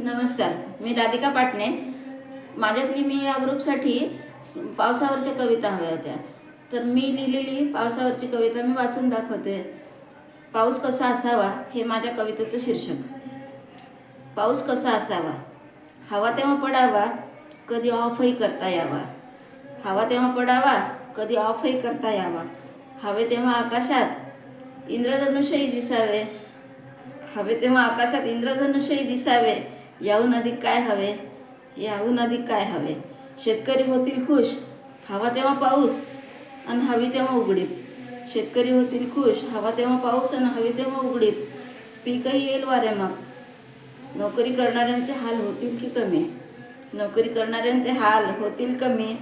नमस्कार मी राधिका पाटणे. माझ्यातली मी या ग्रुपसाठी पावसावरच्या कविता हव्या होत्या. तर मी लिहिलेली पावसावरची कविता मी वाचून दाखवते. पाऊस कसा असावा हे माझ्या कवितेचं शीर्षक. पाऊस कसा असावा? हवा तेव्हा पडावा कधी ऑफही करता यावा. हवा तेव्हा पडावा कधी ऑफही करता यावा. हवे तेव्हा आकाशात इंद्रधनुष्यही दिसावे. हवे तेव्हा आकाशात इंद्रधनुष्यही दिसावे. याहून अधिक काय हवे? याहून अधिक काय हवे? शेतकरी होतील खुश हवा तेव्हा पाऊस आणि हवी तेव्हा उघडीप शेतकरी होतील खुश हवा तेव्हा पाऊस आणि हवी तेव्हा उघडीप पीकही येईल वाऱ्यामाप नोकरी करणाऱ्यांचे हाल होतील की कमी? नोकरी करणाऱ्यांचे हाल होतील कमी.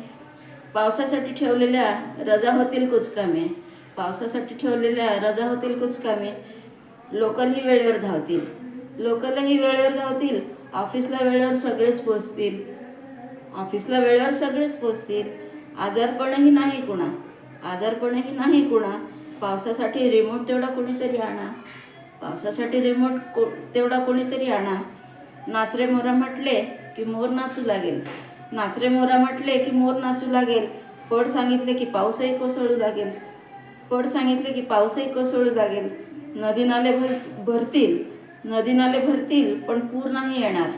पावसासाठी ठेवलेल्या रजा होतील कुचकामे पावसासाठी ठेवलेल्या रजा होतील कुचकामे लोकलही वेळेवर धावतील. लोकलही वेळेवर धावतील ऑफिसला वेळेवर सगळेच पोचतील. ऑफिसला वेळेवर सगळेच पोचतील. आजारपणही नाही कुणा. आजारपणही नाही कुणा. पावसासाठी रिमोट तेवढा कोणीतरी आणा. पावसासाठी रिमोट को तेवढा कोणीतरी आणा. नाचरे मोरा म्हटले की मोर नाचू लागेल. नाचरे मोरा म्हटले की मोर नाचू लागेल. पड सांगितले की पाऊसही कोसळू लागेल. पड सांगितले की पाऊसही कोसळू लागेल. नदी नाले भर भरतील. नदी नाले भरतील पण पूर नाही येणार.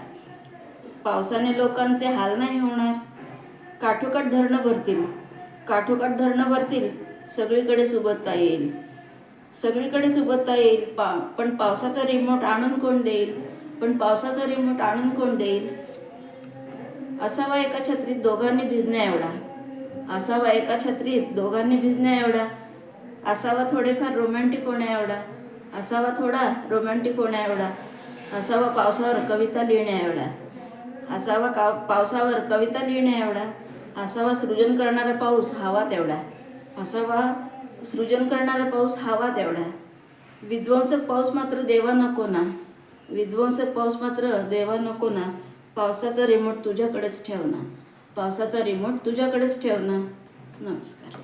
पावसाने लोकांचे हाल नाही होणार. काठोकाठ धरणं भरतील. काठोकाठ धरणं भरतील. सगळीकडे सुबत्ता येईल. सगळीकडे सुबत्ता येईल. पा पण पावसाचा रिमोट आणून कोण देईल? पण पावसाचा रिमोट आणून कोण देईल? असावा एका छत्रीत दोघांनी भिजण्या एवढा. असावा एका छत्रीत दोघांनी भिजण्या एवढा. असावा थोडेफार रोमॅन्टिक होण्या एवढा. असावा थोडा रोमॅन्टिक होण्या एवढा. असावा पावसावर कविता लिहिण्या एवढा. असावा का पावसावर कविता लिहिण्या एवढा. असावा सृजन करणारा पाऊस हवा तेवढा. असावा सृजन करणारा पाऊस हवा तेवढा. विध्वंसक पाऊस मात्र देवा नको ना. विध्वंसक पाऊस मात्र देवा नको ना. पावसाचा रिमोट तुझ्याकडेच ठेव ना. पावसाचा रिमोट तुझ्याकडेच ठेव ना. नमस्कार.